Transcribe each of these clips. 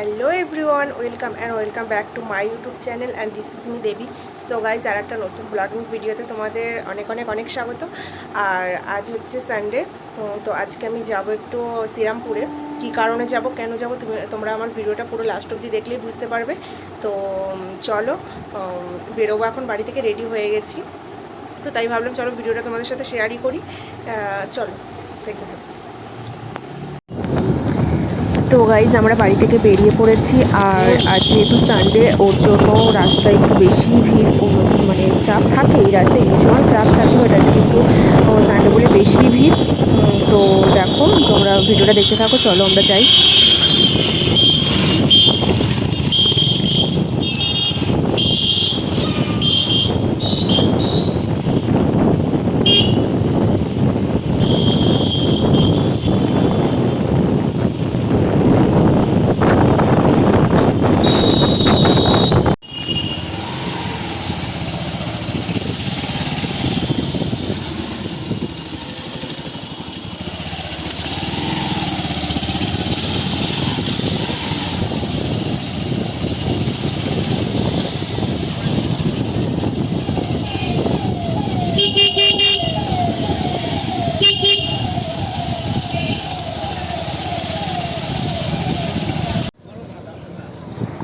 Hello everyone, welcome and welcome back to my YouTube channel and this is me Debi. So guys আর একটা নতুন blogging ভিডিওতে তোমাদের অনেক অনেক অনেক স্বাগত। আর আজ হচ্ছে সানডে তো আজকে আমি যাব একটু শ্রীরামপুরে। কী কারণে যাব, কেন যাব, তুমি, তোমরা আমার ভিডিওটা পুরো লাস্ট অবধি দেখলেই বুঝতে পারবে। তো চলো বেরোবো এখন, বাড়ি থেকে রেডি হয়ে গেছি। তো তাই ভাবলাম, চলো ভিডিওটা তোমাদের সাথে শেয়ারই করি। চলো, দেখতে থাকো। তো গাইজ আমরা বাড়ি থেকে বেরিয়ে পড়েছি আর যেহেতু সানডে ওর জন্য রাস্তায় একটু বেশি ভিড় মানে চাপ থাকে, এই রাস্তায় এমনি সময় চাপ থাকে বাট আজকে একটু সানডে বলে বেশি ভিড়। তো দেখো, তোমরা ভিডিওটা দেখতে থাকো, চলো আমরা যাই।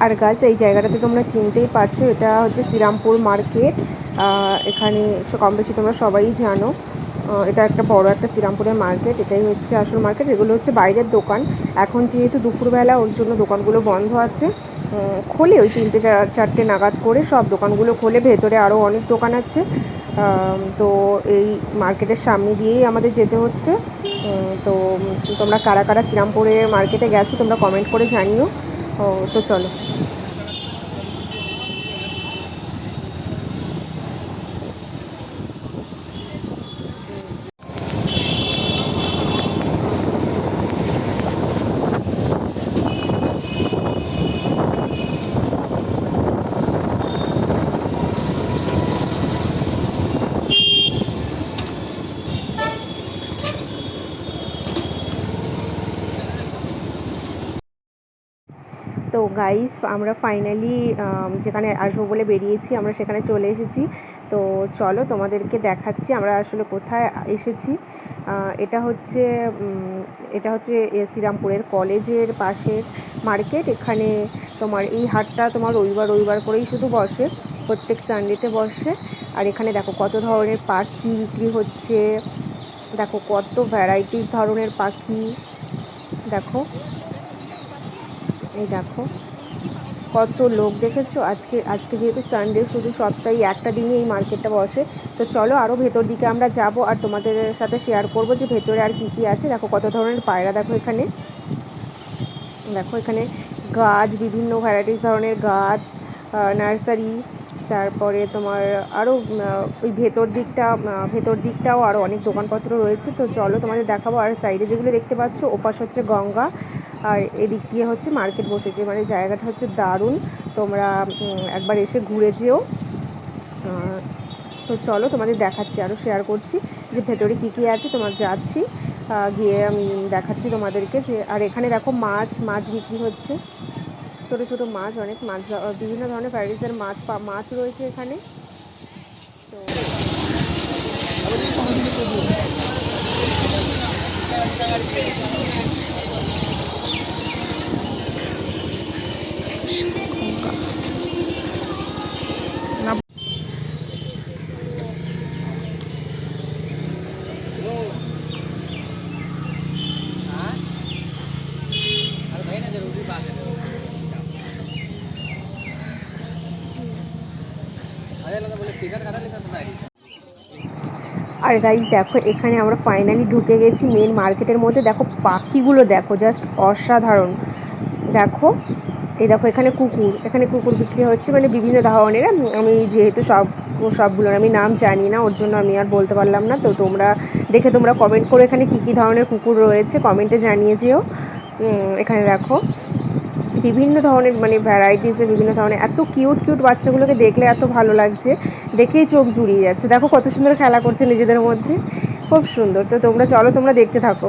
আর গাছ এই জায়গাটাতে তোমরা চিনতেই পারছ, এটা হচ্ছে শ্রীরামপুর মার্কেট। এখানে কম বেশি তোমরা সবাই জানো। এটা একটা বড় একটা শ্রীরামপুরের মার্কেট, এটাই হচ্ছে আসল মার্কেট। এগুলো হচ্ছে বাইরের দোকান। এখন যেহেতু দুপুরবেলা, ওর জন্য দোকানগুলো বন্ধ আছে। খোলে ওই তিনটে চারটে নাগাদ করে সব দোকানগুলো খোলে। ভেতরে আরও অনেক দোকান আছে। তো এই মার্কেটের সামনে দিয়েই আমাদের যেতে হচ্ছে। তো তোমরা কারা কারা শ্রীরামপুরে মার্কেটে গেছো, তোমরা কমেন্ট করে জানিও। ও তো চলো তো গাইস আমরা ফাইনালি যেখানে আসব বলে বেরিয়েছি, আমরা সেখানে চলে এসেছি। তো চলো তোমাদেরকে দেখাচ্ছি আমরা আসলে কোথায় এসেছি। এটা হচ্ছে এটা হচ্ছে শ্রীরামপুরের কলেজের পাশের মার্কেট। এখানে তোমার এই হাটটা তোমার রবিবার রবিবার করেই শুধু বসে, প্রত্যেক সানডেতে বসে। আর এখানে দেখো কত ধরনের পাখি বিক্রি হচ্ছে। দেখো কত ভ্যারাইটিস ধরনের পাখি। দেখো। এই দেখো, কত লোক দেখেছ? আজকে আজকে যেহেতু সানডে শুধু সপ্তাহে একটা দিনই এই মার্কেটটা বসে। তো চলো আরও ভেতর দিকে আমরা যাব আর তোমাদের সাথে শেয়ার করব যে ভেতরে আর কি কি আছে। দেখো কত ধরনের পায়রা দেখো এখানে। দেখো এখানে গাছ, বিভিন্ন ভ্যারাইটিস ধরনের গাছ নার্সারি তারপরে তোমার আরও ওই ভেতর দিকটা ভেতর দিকটাও আরও অনেক দোকানপত্র রয়েছে। তো চলো তোমাদের দেখাবো আর সাইডে যেগুলো দেখতে পাচ্ছ। ওপাশ হচ্ছে গঙ্গা আর এদিক দিয়ে হচ্ছে মার্কেট বসেছে। মানে জায়গাটা হচ্ছে দারুণ। তোমরা একবার এসে ঘুরে যেও। তো চলো তোমাদের দেখাচ্ছি আরও শেয়ার করছি যে ভেতরে কী কী আছে, তোমার যাচ্ছি। গিয়ে আমি দেখাচ্ছি তোমাদেরকে যে, আর এখানে দেখো মাছ মাছ বিক্রি হচ্ছে। ছোটো ছোটো মাছ, অনেক মাছ বিভিন্ন ধরনের ভ্যারাইটিসের মাছ মাছ রয়েছে এখানে। তো আর গাইজ দেখো, এখানে আমরা ফাইনালি ঢুকে গেছি মেন মার্কেটের মধ্যে। দেখো, পাখিগুলো দেখো জাস্ট অসাধারণ। দেখো এই দেখো, এখানে কুকুর। এখানে কুকুর বিক্রি হচ্ছে মানে বিভিন্ন ধরনের। আমি যেহেতু সব, সবগুলোর আমি নাম জানি না, ওর জন্য আমি আর বলতে পারলাম না। তো তোমরা দেখে তোমরা কমেন্ট করো এখানে কী কী ধরনের কুকুর রয়েছে কমেন্টে জানিয়ে যেও। এখানে দেখো, বিভিন্ন ধরনের মানে ভ্যারাইটিসে বিভিন্ন ধরনের, এত কিউট কিউট বাচ্চাগুলোকে দেখলে এত ভালো লাগছে। দেখেই চোখ জুড়িয়ে যাচ্ছে। দেখো কত সুন্দর খেলা করছে নিজেদের মধ্যে। খুব সুন্দর। তো তোমরা চলো, তোমরা দেখতে থাকো।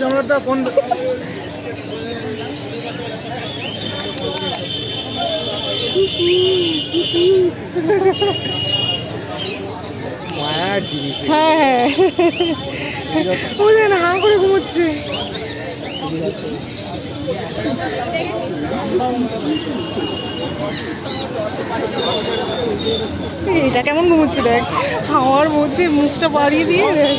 জামাটা কোন মায়ার জিনিস। হ্যাঁ ও হা করে ঘুমোচ্ছে। এটা কেমন ঘুমোচ্ছে দেখ? হাওয়ার মধ্যে মুখটা বাড়িয়ে দিয়ে দেখ।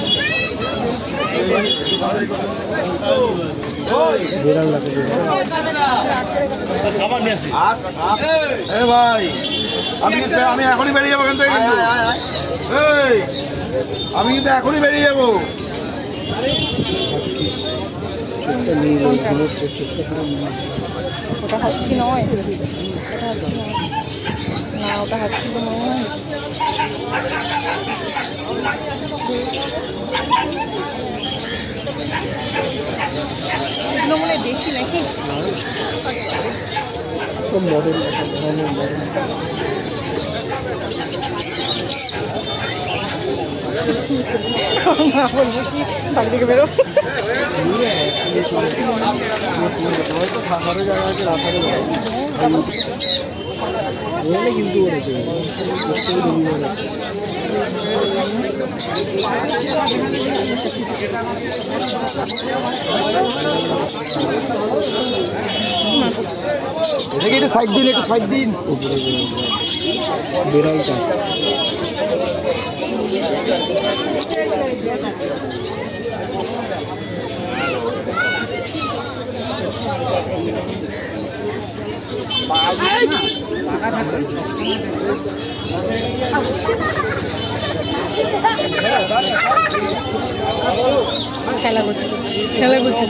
ভাই আমি কিন্তু আমি এখনই বেরিয়ে যাব কিন্তু এই আমি কিন্তু এখনই বেরিয়ে যাব। ওটা হাসছি নয়। না ওটা হাসছি তো নয় এগুলো মনে হয় বেশি নাকি? সব মডেল মডেল না বলব কি বাড়ি থেকে বেরো থাকারও জায়গা আছে আছে ওখানে কিন্তু করেছে এটাকে একটু সাইড দিন একটু সাইড দিন। বেড়ালটা। খেলা করছে খেলা করছে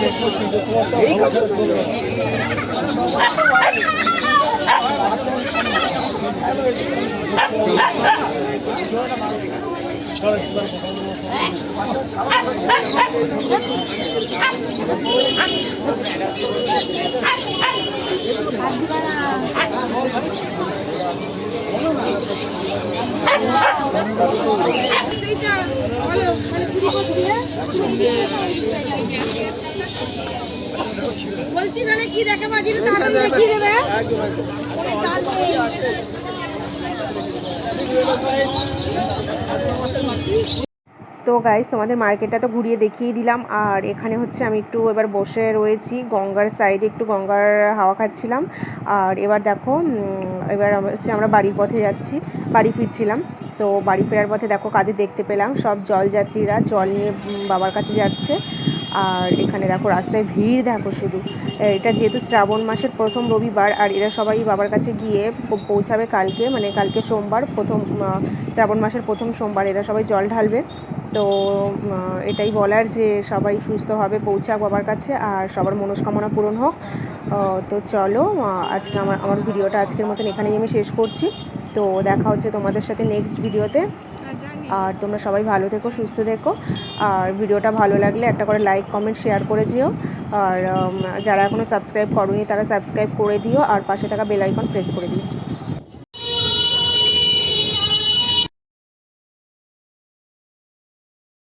বলছি তাহলে কি দেখে বাজি দেখিয়ে দেবে তো গাইস তোমাদের মার্কেটটা তো ঘুরিয়ে দেখিয়ে দিলাম। আর এখানে হচ্ছে আমি একটু এবার বসে রয়েছি, গঙ্গার সাইডে একটু গঙ্গার হাওয়া খাচ্ছিলাম। আর এবার দেখো এবার হচ্ছে আমরা বাড়ির পথে যাচ্ছি, বাড়ি ফিরছিলাম। তো বাড়ি ফেরার পথে দেখো কাদের দেখতে পেলাম, সব জলযাত্রীরা জল নিয়ে বাবার কাছে যাচ্ছে। আর এখানে দেখো রাস্তায় ভিড় দেখো শুধু। এটা যেহেতু শ্রাবণ মাসের প্রথম রবিবার, আর এরা সবাই বাবার কাছে গিয়ে পৌঁছাবে কালকে মানে কালকে সোমবার, প্রথম শ্রাবণ মাসের প্রথম সোমবার এরা সবাই জল ঢালবে। তো এটাই বলার যে সবাই সুস্থভাবে পৌঁছাক বাবার কাছে আর সবার মনস্কামনা পূরণ হোক। তো চলো আজকে আমার আমার ভিডিওটা আজকের মতন এখানেই আমি শেষ করছি। তো দেখা হচ্ছে তোমাদের সাথে নেক্সট ভিডিওতে। আর তোমরা সবাই ভালো থেকো, সুস্থ থেকো। আর ভিডিওটা ভালো লাগলে একটা করে লাইক কমেন্ট শেয়ার করে দিও। আর যারা এখনও সাবস্ক্রাইব করোনি, তারা সাবস্ক্রাইব করে দিও। আর পাশে থাকা বেল আইকন প্রেস করে দিও।